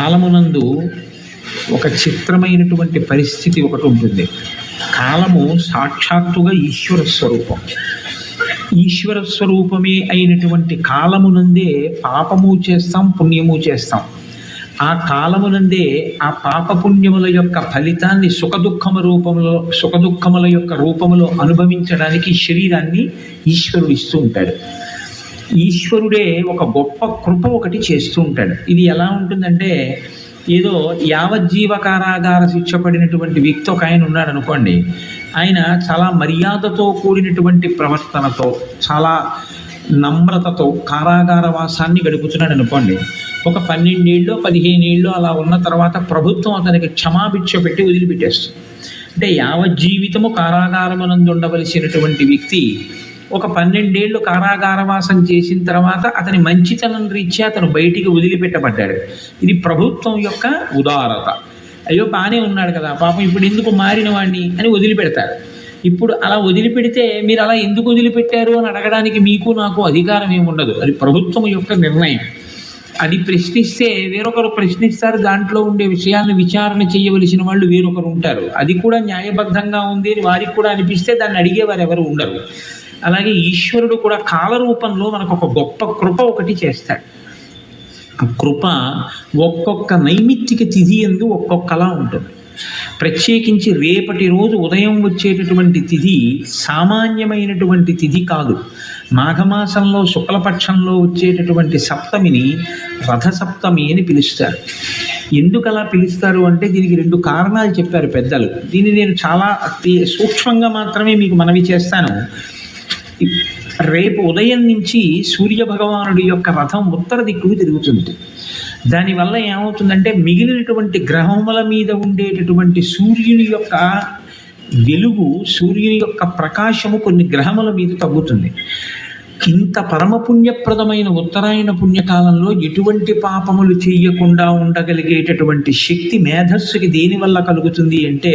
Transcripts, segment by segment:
కాలమునందు ఒక చిత్రమైనటువంటి పరిస్థితి ఒకటి ఉంటుంది. కాలము సాక్షాత్తుగా ఈశ్వర స్వరూపం. ఈశ్వర స్వరూపమే అయినటువంటి కాలమునందే పాపము చేస్తాం పుణ్యము చేస్తాం. ఆ కాలమునందే ఆ పాపపుణ్యముల యొక్క ఫలితాన్ని సుఖదుఖమ రూపంలో సుఖదుఖముల యొక్క రూపములో అనుభవించడానికి శరీరాన్ని ఈశ్వరుడు ఇస్తూ ఉంటాడు. ఈశ్వరుడే ఒక గొప్ప కృప ఒకటి చేస్తూ ఉంటాడు. ఇది ఎలా ఉంటుందంటే ఏదో యావజ్జీవ కారాగార శిక్ష పడినటువంటి వ్యక్తి ఒక ఆయన ఉన్నాడు అనుకోండి. ఆయన చాలా మర్యాదతో కూడినటువంటి ప్రవర్తనతో చాలా నమ్రతతో కారాగార వాసాన్ని గడుపుతున్నాడు అనుకోండి. ఒక పన్నెండేళ్ళు పదిహేనేళ్ళు అలా ఉన్న తర్వాత ప్రభుత్వం అతనికి క్షమాభిక్ష పెట్టి వదిలిపెట్టేస్తుంది. అంటే యావజ్జీవితము కారాగారమునందు ఉండవలసినటువంటి వ్యక్తి ఒక పన్నెండేళ్ళు కారాగారవాసం చేసిన తర్వాత అతని మంచితనం రీత్యా అతను బయటికి వదిలిపెట్టబడ్డాడు. ఇది ప్రభుత్వం యొక్క ఉదారత. అయ్యో బాగానే ఉన్నాడు కదా పాపం ఇప్పుడు ఎందుకు మారిన వాడిని అని వదిలిపెడతారు. ఇప్పుడు అలా వదిలిపెడితే మీరు అలా ఎందుకు వదిలిపెట్టారు అని అడగడానికి మీకు నాకు అధికారం ఏముండదు అది ప్రభుత్వం యొక్క నిర్ణయం. అది ప్రశ్నిస్తే వేరొకరు ప్రశ్నిస్తారు దాంట్లో ఉండే విషయాలను విచారణ చేయవలసిన వాళ్ళు వేరొకరు ఉంటారు. అది కూడా న్యాయబద్ధంగా ఉంది అని వారికి కూడా అనిపిస్తే దాన్ని అడిగేవారు ఎవరు ఉండరు. అలాగే ఈశ్వరుడు కూడా కాల రూపంలో మనకు ఒక గొప్ప కృప ఒకటి చేస్తాడు. ఆ కృప ఒక్కొక్క నైమిత్తిక తిథి ఎందు ఒక్కొక్కలా ఉంటుంది. ప్రత్యేకించి రేపటి రోజు ఉదయం వచ్చేటటువంటి తిథి సామాన్యమైనటువంటి తిథి కాదు. మాఘమాసంలో శుక్లపక్షంలో వచ్చేటటువంటి సప్తమిని రథసప్తమి అని పిలుస్తారు. ఎందుకు అలా పిలుస్తారు అంటే దీనికి రెండు కారణాలు చెప్పారు పెద్దలు. దీన్ని నేను చాలా అతి సూక్ష్మంగా మాత్రమే మీకు మనవి చేస్తాను. రేపు ఉదయం నుంచి సూర్య భగవానుడి యొక్క రథం ఉత్తర దిక్కుకు తిరుగుతుంది. దానివల్ల ఏమవుతుందంటే మిగిలినటువంటి గ్రహముల మీద ఉండేటటువంటి సూర్యుని యొక్క వెలుగు సూర్యుని యొక్క ప్రకాశము కొన్ని గ్రహముల మీద తగ్గుతుంది. ఇంత పరమ పుణ్యప్రదమైన ఉత్తరాయణ పుణ్యకాలంలో ఎటువంటి పాపములు చేయకుండా ఉండగలిగేటటువంటి శక్తి మేధస్సుకి దేనివల్ల కలుగుతుంది అంటే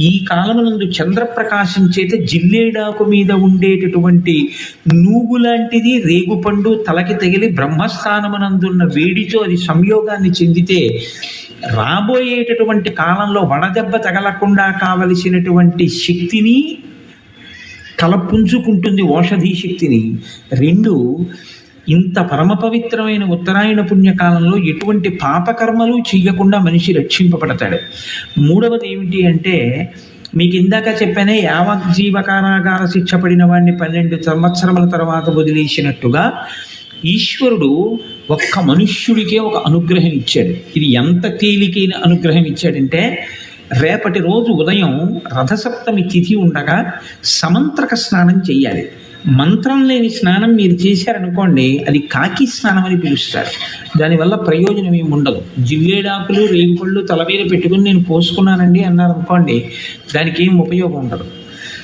ఈ కాలమునందు చంద్రప్రకాశం చేత జిల్లేడాకు మీద ఉండేటటువంటి నూగు లాంటిది రేగుపండు తలకి తగిలి బ్రహ్మస్థానమునందున్న వేడితో అది సంయోగాన్ని చెందితే రాబోయేటటువంటి కాలంలో వడదెబ్బ తగలకుండా కావలసినటువంటి శక్తిని తలపుంజుకుంటుంది ఓషధీ శక్తిని రెండు ఇంత పరమ పవిత్రమైన ఉత్తరాయణ పుణ్యకాలంలో ఎటువంటి పాపకర్మలు చెయ్యకుండా మనిషి రక్షింపబడతాడు. మూడవది ఏమిటి అంటే మీకు ఇందాక చెప్పానే యావత్ జీవకారాగార శిక్ష పడిన వాడిని పన్నెండు సంవత్సరముల తర్వాత వదిలేసినట్టుగా ఈశ్వరుడు ఒక్క మనుష్యుడికే ఒక అనుగ్రహం ఇచ్చాడు. ఇది ఎంత తేలికైన అనుగ్రహం ఇచ్చాడంటే రేపటి రోజు ఉదయం రథసప్తమి తిథి ఉండగా సమంత్రక స్నానం చేయాలి మంత్రం లేని స్నానం మీరు చేశారనుకోండి అది కాకి స్నానం అని పిలుస్తారు. దానివల్ల ప్రయోజనం ఏమి ఉండదు. జిల్లేడాకులు రేగుపళ్ళు తల మీద పెట్టుకుని నేను పోసుకున్నానండి అన్నారు అనుకోండి దానికి ఏం ఉపయోగం ఉండదు.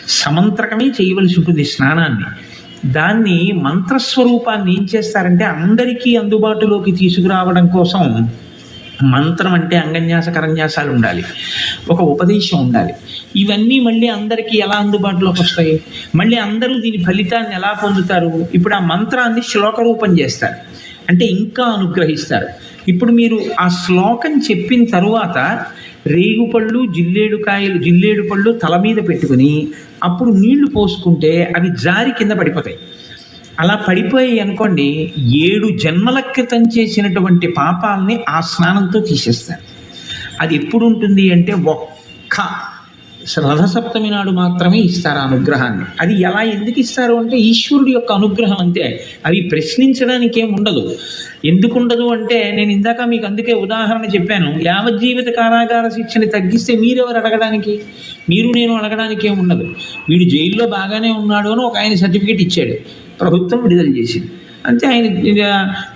సమంత్రకమే చేయవలసి ఉంటుంది స్నానాన్ని. దాన్ని మంత్రస్వరూపాన్ని ఏం చేస్తారంటే అందరికీ అందుబాటులోకి తీసుకురావడం కోసం మంత్రం అంటే అంగన్యాస కరన్యాసాలు ఉండాలి. ఒక ఉపదేశం ఉండాలి. ఇవన్నీ మళ్ళీ అందరికీ ఎలా అందుబాటులోకి వస్తాయి? మళ్ళీ అందరూ దీని ఫలితాన్ని ఎలా పొందుతారు? ఇప్పుడు ఆ మంత్రాన్ని శ్లోక రూపం చేస్తారు. అంటే ఇంకా అనుగ్రహిస్తారు. ఇప్పుడు మీరు ఆ శ్లోకం చెప్పిన తరువాత రేగుపళ్ళు జిల్లేడు కాయలు జిల్లేడు పళ్ళు తల మీద పెట్టుకుని అప్పుడు నీళ్ళు పోసుకుంటే అవి జారి కింద పడిపోతాయి. అలా పడిపోయి అనుకోండి ఏడు జన్మల క్రితం చేసినటువంటి పాపాలని ఆ స్నానంతో తీసేస్తారు. అది ఎప్పుడు ఉంటుంది అంటే ఒక్క రథసప్తమి నాడు మాత్రమే ఇస్తారు ఆ అనుగ్రహాన్ని. అది ఎలా ఎందుకు ఇస్తారు అంటే ఈశ్వరుడి యొక్క అనుగ్రహం అంతే. అవి ప్రశ్నించడానికి ఏం ఉండదు. ఎందుకు ఉండదు అంటే నేను ఇందాక మీకు అందుకే ఉదాహరణ చెప్పాను. యావజ్జీవిత కారాగార శిక్షని తగ్గిస్తే మీరెవరు అడగడానికి? మీరు నేను అడగడానికి ఏం ఉండదు. వీడు జైల్లో బాగానే ఉన్నాడు అని ఒక ఆయన సర్టిఫికేట్ ఇచ్చాడు. ప్రభుత్వం విడుదల చేసింది. అంతే ఆయన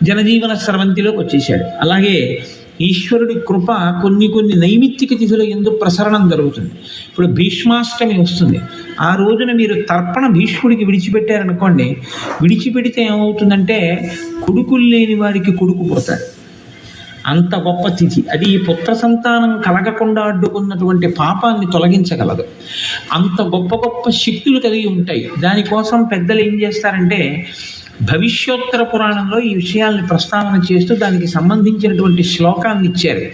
జనజీవన స్రవంతిలోకి వచ్చేసాడు అలాగే ఈశ్వరుడి కృప కొన్ని కొన్ని నైమిత్తిక తిథుల ఎందు ప్రసరణం జరుగుతుంది. ఇప్పుడు భీష్మాష్టమి వస్తుంది. ఆ రోజున మీరు తర్పణ భీష్ముడికి విడిచిపెట్టారనుకోండి విడిచిపెడితే ఏమవుతుందంటే కొడుకులు లేని వారికి కొడుకు పుడతాడు అంత గొప్ప తిథి. అది ఈ పుత్ర సంతానం కలగకుండా అడ్డుకున్నటువంటి పాపాన్ని తొలగించగలదు. అంత గొప్ప గొప్ప శక్తులు కలిగి ఉంటాయి. దానికోసం పెద్దలు ఏం చేస్తారంటే భవిష్యోత్తర పురాణంలో ఈ విషయాల్ని ప్రస్తావన చేస్తూ దానికి సంబంధించినటువంటి శ్లోకాన్ని ఇచ్చారు.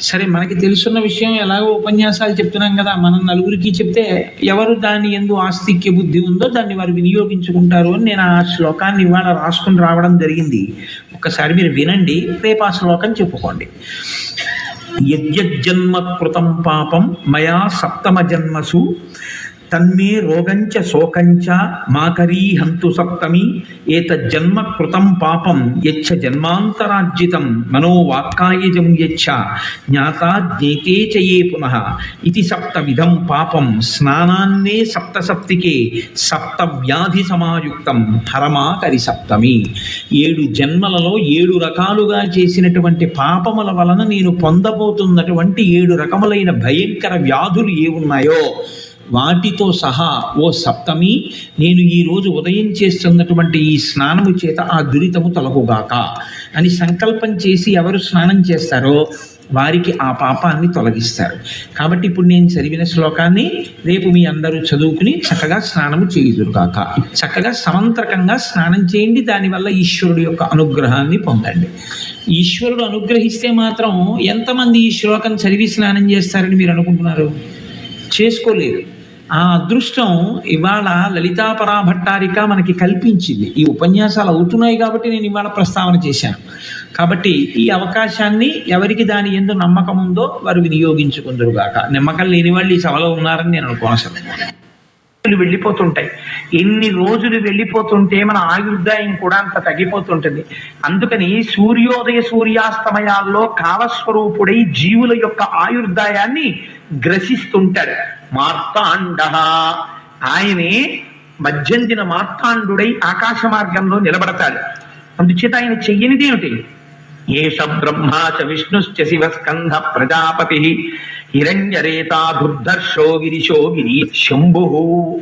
సరే మనకి తెలుసున్న విషయం ఎలాగో ఉపన్యాసాలు చెప్తున్నాం కదా మనం నలుగురికి చెప్తే ఎవరు దాని ఎందు ఆస్తిక్య బుద్ధి ఉందో దాన్ని వారు వినియోగించుకుంటారు అని నేను ఆ శ్లోకాన్ని ఇవాళ రాసుకుని రావడం జరిగింది. ఒక్కసారి మీరు వినండి రేపు ఆ శ్లోకం చెప్పుకోండి. యజ్జన్మ కృతం పాపం మయా సప్తమ జన్మసు తన్మే రోగంచ శోకంచ మాకరీ హంతు సప్తమి ఏతజ్జన్మ కృతం పాపం యచ్చ జన్మాంతరార్జితం మనోవాక్కాయజం యచ్చ జ్ఞాతా జ్ఞేతే చయే పునః ఇది సప్తవిధం పాపం స్నానాన్నే సప్తసప్తికే సప్త వ్యాధి సమాయుక్తం హరమాకరి సప్తమి. ఏడు జన్మలలో ఏడు రకాలుగా చేసినటువంటి పాపముల వలన నేను పొందబోతున్నటువంటి ఏడు రకములైన భయంకర వ్యాధులు ఏ ఉన్నాయో? వాటితో సహా ఓ సప్తమి నేను ఈరోజు ఉదయం చేస్తున్నటువంటి ఈ స్నానము చేత ఆ దురితము తొలగుగాక. అని సంకల్పం చేసి ఎవరు స్నానం చేస్తారో వారికి ఆ పాపాన్ని తొలగిస్తారు. కాబట్టి ఇప్పుడు నేను చదివిన శ్లోకాన్ని రేపు మీ అందరూ చదువుకుని చక్కగా స్నానము చేయుదురుగాక. చక్కగా సమంత్రకంగా స్నానం చేయండి దానివల్ల ఈశ్వరుడు యొక్క అనుగ్రహాన్ని పొందండి. ఈశ్వరుడు అనుగ్రహిస్తే మాత్రం ఎంతమంది ఈ శ్లోకం చదివి స్నానం చేస్తారని మీరు అనుకుంటున్నారు? చేసుకోలేరు. ఆ అదృష్టం ఇవాళ లలితాపరా భట్టారిక మనకి కల్పించింది. ఈ ఉపన్యాసాలు అవుతున్నాయి కాబట్టి నేను ఇవాళ ప్రస్తావన చేశాను. కాబట్టి ఈ అవకాశాన్ని ఎవరికి దాని ఎందు నమ్మకం ఉందో వారు వినియోగించుకుందరుగాక. నమ్మకం లేని వాళ్ళు ఈ సభలో ఉన్నారని నేను అనుకోను వెళ్ళిపోతుంటాయి. ఎన్ని రోజులు వెళ్ళిపోతుంటే మన ఆయుర్దాయం కూడా అంత తగ్గిపోతుంటుంది. అందుకని సూర్యోదయ సూర్యాస్తమయాల్లో కాలస్వరూపుడై జీవుల యొక్క ఆయుర్దాయాన్ని గ్రసిస్తుంటాడు. మార్తాండ. ఆయనే మధ్యంతిన మార్తాండుడై ఆకాశ మార్గంలో నిలబడతాడు. అందుచేత ఆయన చెయ్యనిదేమిటి ఏష బ్రహ్మా చ విష్ణుశ్చ శివస్కంధ ప్రజాపతి. హిరణ్యరేతాధుర్ధర్షో గిరిశో గిరి శంభు.